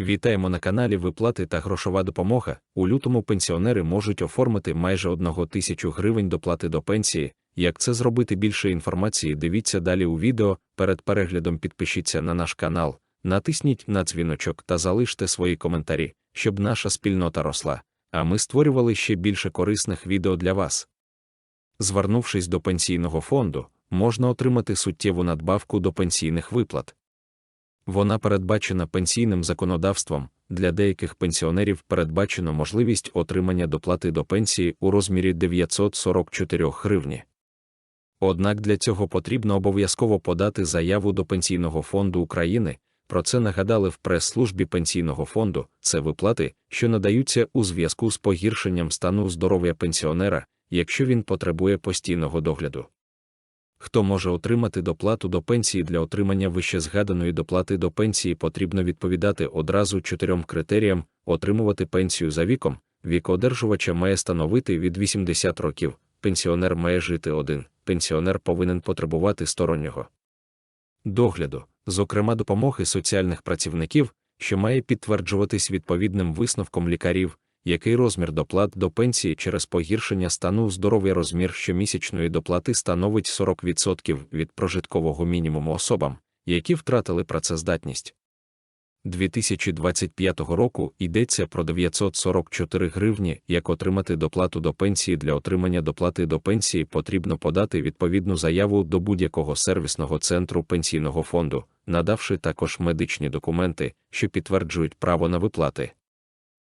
Вітаємо на каналі Виплати та грошова допомога. У лютому пенсіонери можуть оформити майже 1 тисячу гривень доплати до пенсії. Як це зробити більше інформації, дивіться далі у відео. Перед переглядом підпишіться на наш канал, натисніть на дзвіночок та залиште свої коментарі, щоб наша спільнота росла. А ми створювали ще більше корисних відео для вас. Звернувшись до пенсійного фонду, можна отримати суттєву надбавку до пенсійних виплат. Вона передбачена пенсійним законодавством, для деяких пенсіонерів передбачено можливість отримання доплати до пенсії у розмірі 944 гривні. Однак для цього потрібно обов'язково подати заяву до Пенсійного фонду України. Про це нагадали в прес-службі Пенсійного фонду. Це виплати, що надаються у зв'язку з погіршенням стану здоров'я пенсіонера, якщо він потребує постійного догляду. Хто може отримати доплату до пенсії для отримання вищезгаданої доплати до пенсії потрібно відповідати одразу чотирьом критеріям: отримувати пенсію за віком, вік одержувача має становити від 80 років, пенсіонер має жити один, пенсіонер повинен потребувати стороннього. Догляду, зокрема допомоги соціальних працівників, що має підтверджуватись відповідним висновком лікарів, який розмір доплат до пенсії через погіршення стану здоров'я розмір щомісячної доплати становить 40% від прожиткового мінімуму особам, які втратили працездатність. 2025 року йдеться про 944 гривні. Як отримати доплату до пенсії для отримання доплати до пенсії потрібно подати відповідну заяву до будь-якого сервісного центру пенсійного фонду, надавши також медичні документи, що підтверджують право на виплати.